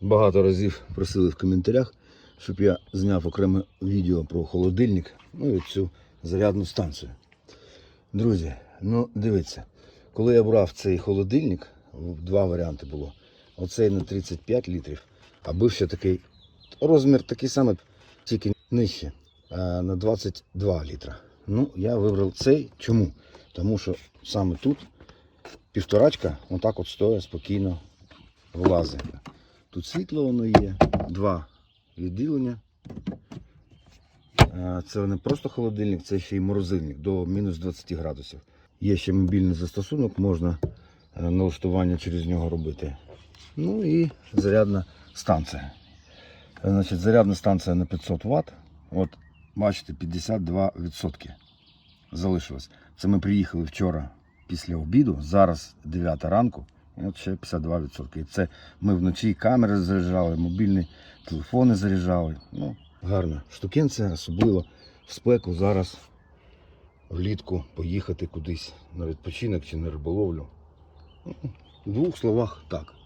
Багато разів просили в коментарях, щоб я зняв окреме відео про холодильник, ну і цю зарядну станцію. Друзі, ну дивіться, коли я брав цей холодильник, два варіанти було. Оцей на 35 літрів, а був ще такий розмір такий самий, тільки нижче, на 22 літра. Ну, я вибрав цей. Чому? Тому що саме тут півторачка, отак от стоя спокійно влазить. Тут світло воно є, два відділення. Це не просто холодильник, це ще й морозильник до мінус 20 градусів. Є ще мобільний застосунок, можна е, налаштування через нього робити. Ну і зарядна станція. Значить, зарядна станція на 500 Вт. От, бачите, 52% залишилось. Це ми приїхали вчора після обіду, зараз 9 ранку, от ще 52%. І це ми вночі камери заряджали, мобільні телефони заряджали. Ну, гарна штукенція, особливо в спеку зараз влітку поїхати кудись на відпочинок чи на риболовлю. Ну, В двох словах так.